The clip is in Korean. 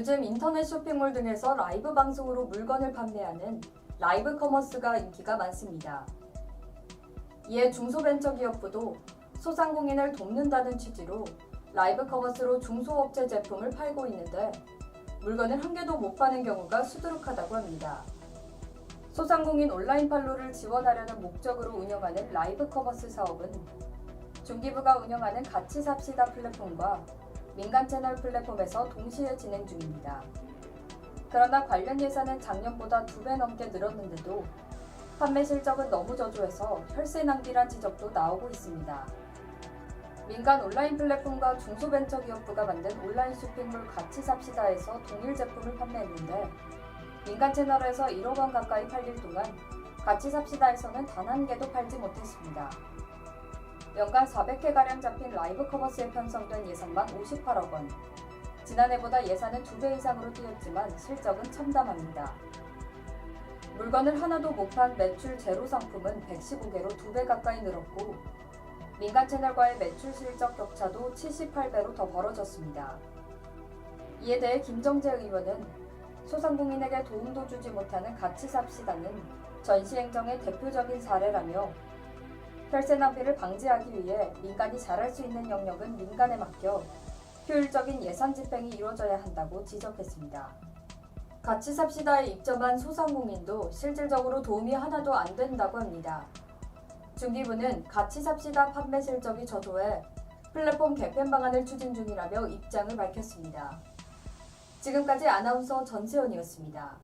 요즘 인터넷 쇼핑몰 등에서 라이브 방송으로 물건을 판매하는 라이브 커머스가 인기가 많습니다. 이에 중소벤처기업부도 소상공인을 돕는다는 취지로 라이브 커머스로 중소업체 제품을 팔고 있는데 물건을 한 개도 못 파는 경우가 수두룩하다고 합니다. 소상공인 온라인 판로를 지원하려는 목적으로 운영하는 라이브 커머스 사업은 중기부가 운영하는 같이 삽시다 플랫폼과 민간 채널 플랫폼에서 동시에 진행 중입니다. 그러나 관련 예산은 작년보다 두 배 넘게 늘었는데도 판매 실적은 너무 저조해서 혈세 낭비란 지적도 나오고 있습니다. 민간 온라인 플랫폼과 중소벤처기업부가 만든 온라인 쇼핑몰 같이 삽시다에서 동일 제품을 판매했는데 민간 채널에서 1억 원 가까이 팔릴 동안 같이 삽시다에서는 단 한 개도 팔지 못했습니다. 연간 400회가량 잡힌 라이브 커머스에 편성된 예산만 58억 원. 지난해보다 예산은 2배 이상으로 뛰었지만 실적은 참담합니다. 물건을 하나도 못 판 매출 제로 상품은 115개로 2배 가까이 늘었고 민간 채널과의 매출 실적 격차도 78배로 더 벌어졌습니다. 이에 대해 김정재 의원은 소상공인에게 도움도 주지 못하는 같이 삽시다는 전시행정의 대표적인 사례라며 혈세 낭비를 방지하기 위해 민간이 잘할 수 있는 영역은 민간에 맡겨 효율적인 예산 집행이 이루어져야 한다고 지적했습니다. 같이 삽시다에 입점한 소상공인도 실질적으로 도움이 하나도 안 된다고 합니다. 중기부는 같이 삽시다 판매 실적이 저조해 플랫폼 개편 방안을 추진 중이라며 입장을 밝혔습니다. 지금까지 아나운서 전세원이었습니다.